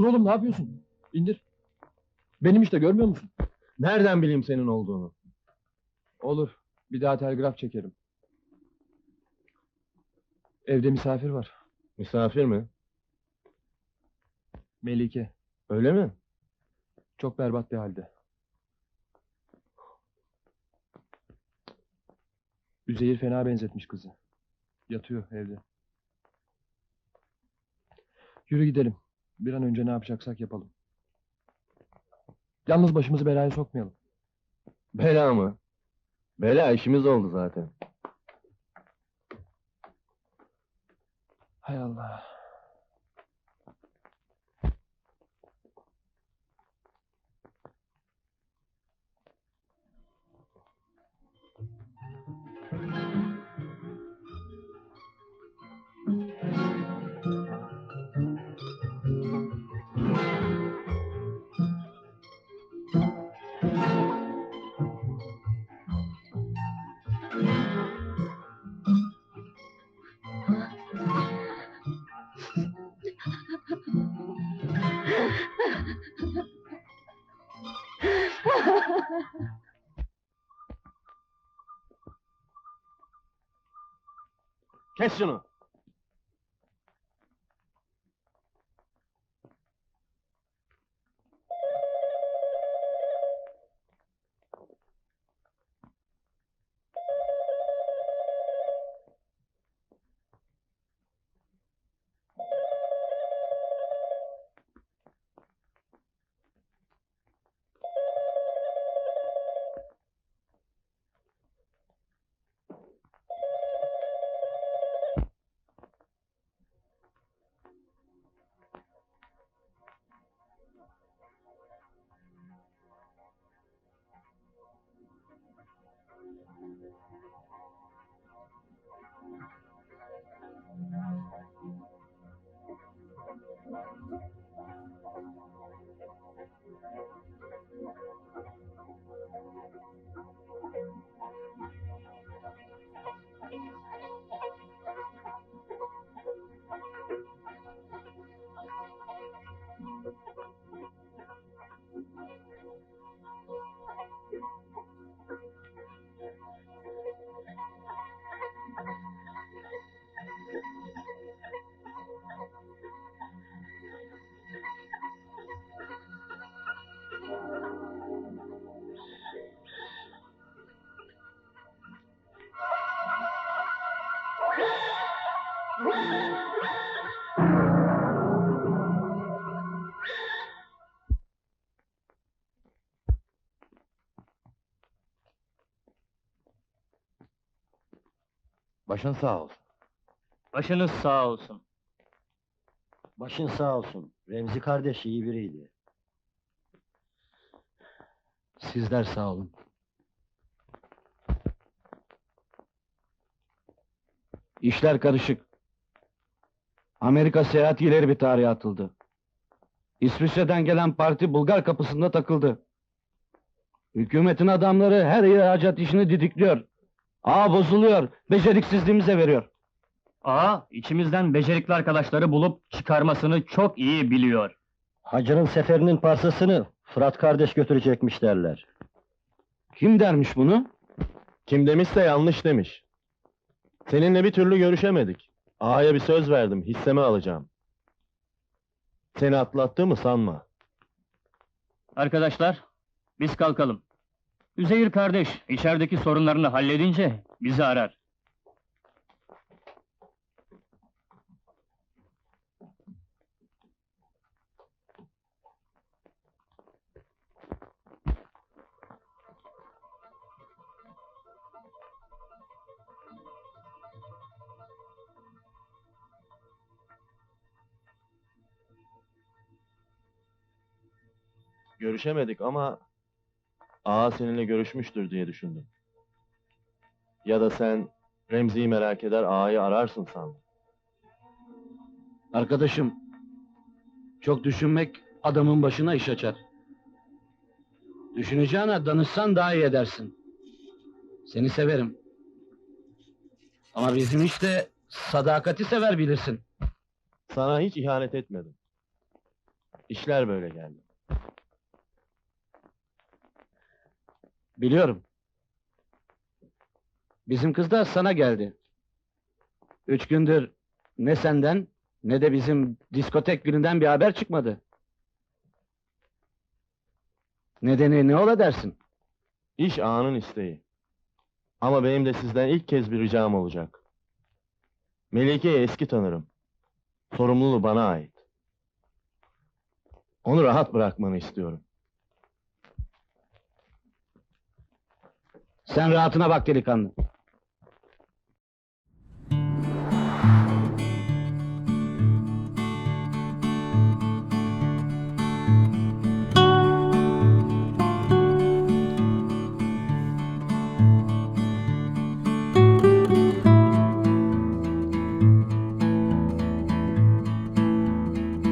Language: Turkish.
Dur oğlum ne yapıyorsun? İndir. Benim işte görmüyor musun? Nereden bileyim senin olduğunu? Olur. Bir daha telgraf çekerim. Evde misafir var. Misafir mi? Melike. Öyle mi? Çok berbat bir halde. Üzeyir fena benzetmiş kızı. Yatıyor evde. Yürü gidelim. Bir an önce ne yapacaksak yapalım. Yalnız başımızı belaya sokmayalım. Bela mı? Bela işimiz oldu zaten. Hay Allah. Kes şunu. Başın sağ olsun. Başınız sağ olsun. Başın sağ olsun. Remzi kardeş iyi biriydi. Sizler sağ olun. İşler karışık. Amerika seyahatileri bir tarihe atıldı. İsviçre'den gelen parti Bulgar kapısında takıldı. Hükümetin adamları her ihracat işini didikliyor. Ağ bozuluyor, beceriksizliğimize veriyor. Aa, içimizden becerikli arkadaşları bulup çıkarmasını çok iyi biliyor. Hacı'nın seferinin parsasını Fırat kardeş götürecekmiş derler. Kim dermiş bunu? Kim demişse yanlış demiş. Seninle bir türlü görüşemedik. Ağaya bir söz verdim, hissemi alacağım. Seni atlattığımı sanma. Arkadaşlar, biz kalkalım. Üzeyir kardeş, içerideki sorunlarını halledince bizi arar. Görüşemedik ama... Ağa seninle görüşmüştür diye düşündüm. Ya da sen Remzi'yi merak eder, ağayı ararsın sandım. Arkadaşım, çok düşünmek adamın başına iş açar. Düşüneceğine danışsan daha iyi edersin. Seni severim. Ama bizim işte sadakati sever bilirsin. Sana hiç ihanet etmedim. İşler böyle geldi. Biliyorum. Bizim kız da sana geldi. Üç gündür ne senden ne de bizim diskotek gününden bir haber çıkmadı. Nedeni ne ola dersin? İş ağanın isteği. Ama benim de sizden ilk kez bir ricam olacak. Melike'yi eski tanırım. Sorumluluğu bana ait. Onu rahat bırakmanı istiyorum. Sen rahatına bak delikanlı.